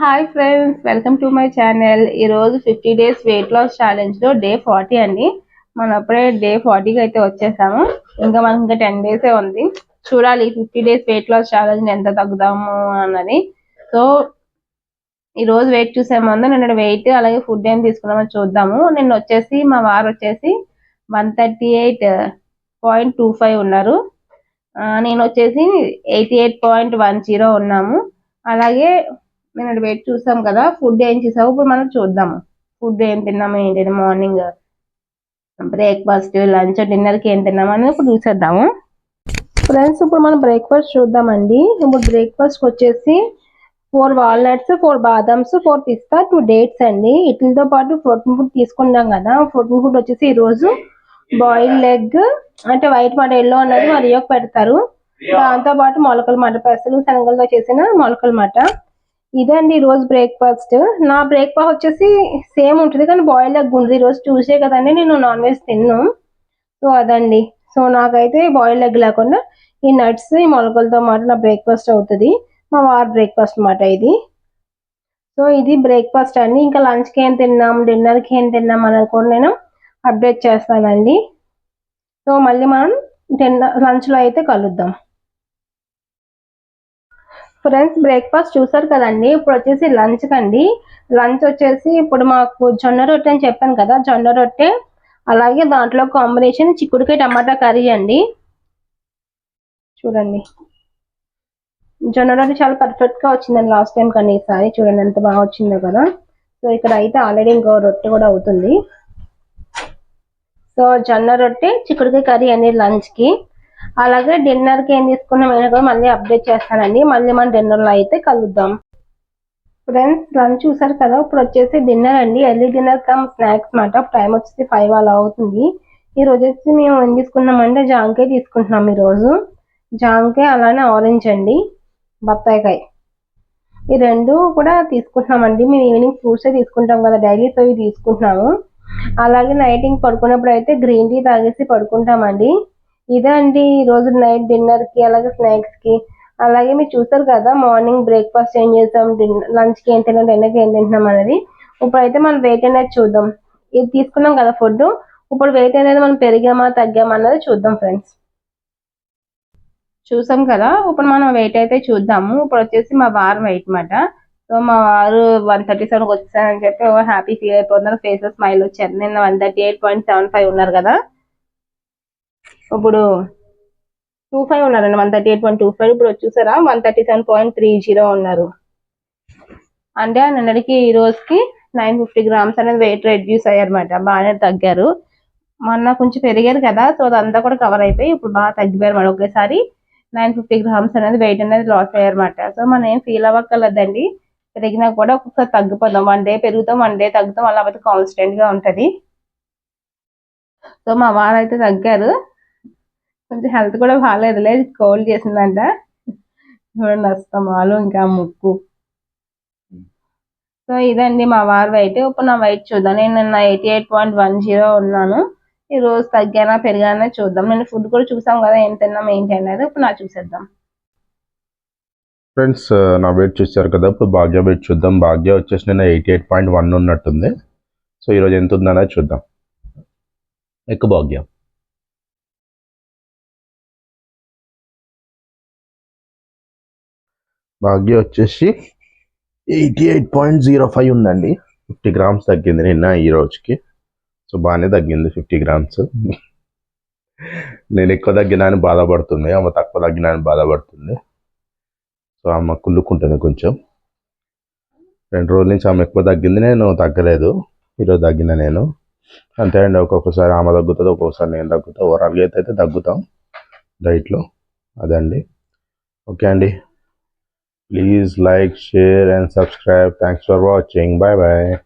Hi friends welcome to my channel ఈరోజు fifty days weight loss ఛాలెంజ్లో day forty అండి. మనం అప్పుడే డే ఫార్టీకి అయితే వచ్చేసాము. ఇంకా మనకి ఇంకా టెన్ డేసే ఉంది. చూడాలి fifty days weight loss challenge ఎంత తగ్గుదాము అన్నది. సో ఈ రోజు వెయిట్ చూసే ముందు నిన్న వెయిట్ అలాగే ఫుడ్ ఏం తీసుకున్నామో చూద్దాము. నిన్న వచ్చేసి మా వారు వచ్చేసి one thirty eight point two five ఉన్నారు. నేను వచ్చేసి eighty eight point one zero ఉన్నాము. అలాగే నేను వెయిట్ చూసాం కదా ఫుడ్ ఏం చేసావు? ఇప్పుడు మనం చూద్దాము ఫుడ్ ఏం తిన్నాము ఏంటి మార్నింగ్ బ్రేక్ఫాస్ట్ లంచ్ డిన్నర్కి ఏం తిన్నాము అనేది ఇప్పుడు చూసేద్దాము. ఫ్రెండ్స్ ఇప్పుడు మనం బ్రేక్ఫాస్ట్ చూద్దామండి. ఇప్పుడు బ్రేక్ఫాస్ట్ వచ్చేసి ఫోర్ వాల్నట్స్ ఫోర్ బాదమ్స్ ఫోర్ పిస్తా టూ డేట్స్ అండి. వీటితో పాటు ప్రోటీన్ ఫుడ్ తీసుకున్నాం కదా. ప్రోటీన్ ఫుడ్ వచ్చేసి ఈరోజు బాయిల్డ్ లెగ్ అంటే వైట్ మాట ఎల్లో అన్నది మరి పెడతారు. దాంతో పాటు మొలకల మాట పెసలు శనగలతో చేసిన మొలకల మాట. ఇదండి ఈ రోజు బ్రేక్ఫాస్ట్ నా బ్రేక్ఫాస్ట్ వచ్చేసి సేమ్ ఉంటుంది కానీ బాయిల్ ఎగ్ ఉంటుంది ఈరోజు చూసే కదండి నేను నాన్ వెజ్ తిన్ను. సో అదండి. సో నాకైతే బాయిల్ ఎగ్ లేకుండా ఈ నట్స్ ఈ మొలకలతో మాట నా బ్రేక్ఫాస్ట్ అవుతుంది. మా వార్ బ్రేక్ఫాస్ట్ మాట ఇది. సో ఇది బ్రేక్ఫాస్ట్ అండి. ఇంకా లంచ్కి ఏం తిన్నాం డిన్నర్కి ఏం తిన్నాం అనేది కూడా నేను అప్డేట్ చేస్తానండి. సో మళ్ళీ మనం డిన్నర్ లంచ్లో అయితే కలుద్దాం. ఫ్రెండ్స్ బ్రేక్ఫాస్ట్ చూసారు కదండి? ఇప్పుడు వచ్చేసి లంచ్ కండి. లంచ్ వచ్చేసి ఇప్పుడు మాకు జొన్న రొట్టె అని చెప్పాను కదా జొన్న రొట్టె. అలాగే దాంట్లో కాంబినేషన్ చిక్కుడుకాయ టమాటా కర్రీ అండి. చూడండి. జొన్న రొట్టె చాలా పర్ఫెక్ట్గా వచ్చిందండి లాస్ట్ టైం కానీ ఈసారి. చూడండి ఎంత బాగా వచ్చిందో కదా. సో ఇక్కడ అయితే ఆల్రెడీ ఇంకో రొట్టె కూడా అవుతుంది. సో జొన్న రొట్టె చిక్కుడుకాయ కర్రీ అండి లంచ్కి అలాగే డిన్నర్కి ఏం తీసుకున్నాం అయినా కూడా మళ్ళీ అప్డేట్ చేస్తానండి. మళ్ళీ మన డిన్నర్లో అయితే కలుద్దాం. ఫ్రెండ్స్ లంచ్ చూసారు కదా? ఇప్పుడు వచ్చేసి డిన్నర్ అండి. ఎర్లీ డిన్నర్ కమ్ స్నాక్స్ మాట. టైం వచ్చేసి ఫైవ్ అలా అవుతుంది. ఈ రోజు వచ్చి మేము ఏం తీసుకున్నామంటే జాంకాయ తీసుకుంటున్నాం ఈ రోజు జాంకాయ అలానే ఆరెంజ్ అండి. బత్తాయికాయ. ఈ రెండు కూడా తీసుకుంటున్నామండి. మేము ఈవినింగ్ ఫ్రూట్సే తీసుకుంటాం కదా. డైలీ సో ఇవి తీసుకుంటున్నాము. అలాగే నైటింగ్ పడుకున్నప్పుడు అయితే గ్రీన్ టీ తాగేసి పడుకుంటామండి. ఇదే అండి ఈ రోజు నైట్ డిన్నర్కి అలాగే స్నాక్స్కి. అలాగే మీరు చూసారు కదా మార్నింగ్ బ్రేక్ఫాస్ట్ ఏం చేసాం డిన్నర్ లంచ్కి ఏం తిన్నాం డిన్నర్కి ఏం తింటున్నాం అనేది. ఇప్పుడైతే మనం వెయిట్ అనేది చూద్దాం. ఇది తీసుకున్నాం కదా ఫుడ్ ఇప్పుడు వెయిట్ అనేది మనం పెరిగామా తగ్గామా అన్నది చూద్దాం ఫ్రెండ్స్ చూసాం కదా ఇప్పుడు మనం వెయిట్ అయితే చూద్దాము. ఇప్పుడు వచ్చేసి మా వారు వెయిట్ మాట సో మా వారు వన్ థర్టీ సెవెన్ వచ్చారని చెప్పి హ్యాపీ ఫీల్ అయిపోతున్నారు. ఫేస్ స్మైల్ వచ్చారు. నిన్న one thirty eight point seven five ఉన్నారు కదా. ఇప్పుడు టూ ఫైవ్ ఉన్నారండి one thirty eight point two five ఇప్పుడు చూసారా one thirty seven point three zero ఉన్నారు. అంటే నిన్నటికి ఈ రోజుకి నైన్ ఫిఫ్టీ గ్రామ్స్ అనేది వెయిట్ రెడ్యూస్ అయ్యారన్నమాట. బాగానే తగ్గారు. మొన్న కొంచెం పెరిగారు కదా సో అదంతా కూడా కవర్ అయిపోయి ఇప్పుడు బాగా తగ్గిపోయారు మరి ఒకేసారి నైన్ ఫిఫ్టీ గ్రామ్స్ అనేది వెయిట్ అనేది లాస్ అయ్యారన్నమాట. సో మనం ఏం ఫీల్ అవ్వక్కర్లేదండి. పెరిగినా కూడా ఒక్కొక్కసారి తగ్గిపోతాం. వన్ డే పెరుగుతాం వన్ డే తగ్గుతాం అలా అయితే కాన్స్టెంట్గా సో మా వారు అయితే తగ్గారు. కొంచెం హెల్త్ కూడా బాగాలేదులే కోల్డ్ చేసిందంట. చూడండి అస్తమాలు ఇంకా ముక్కు. సో ఇదండి మా వారు వెయిట్ ఇప్పుడు నా వెయిట్ చూద్దాం. నేను నిన్న eighty eight point one zero ఉన్నాను. ఈ రోజు తగ్గానా పెరిగానా చూద్దాం. నేను ఫుడ్ కూడా చూసాం కదా ఏం తిన్నాం ఏంటి అనేది. ఇప్పుడు నా చూసేద్దాం. ఫ్రెండ్స్ నా వెయిట్ చూసారు కదా ఇప్పుడు భాగ్య వెయిట్ చూద్దాం. భాగ్య వచ్చేసి నేను ఎయిటీ ఎయిట్ పాయింట్ వన్ ఉన్నట్టుంది. సో ఈరోజు ఎంత ఉందనేది చూద్దాం. ఎక్కువ భాగ్య. భాగ్య వచ్చేసి eighty eight point zero five ఉందండి. ఫిఫ్టీ గ్రామ్స్ తగ్గింది నిన్న ఈ రోజుకి. సో బాగానే తగ్గింది ఫిఫ్టీ గ్రామ్స్. నేను ఎక్కువ తగ్గినా అని బాధపడుతుంది ఆమె తక్కువ తగ్గినా అని బాధపడుతుంది. సో ఆమె కుళ్ళుకుంటుంది కొంచెం. రెండు రోజుల నుంచి ఆమె ఎక్కువ తగ్గింది నేను తగ్గలేదు. ఈరోజు తగ్గిన నేను. అంతే అండి ఒక్కొక్కసారి ఆమె తగ్గుతుంది ఒక్కొక్కసారి నేను తగ్గుతా. ఓవరాల్గా అయితే అయితే తగ్గుతాం డైట్లో. అదండి. ఓకే అండి. Please like, share and subscribe. Thanks for watching. Bye bye.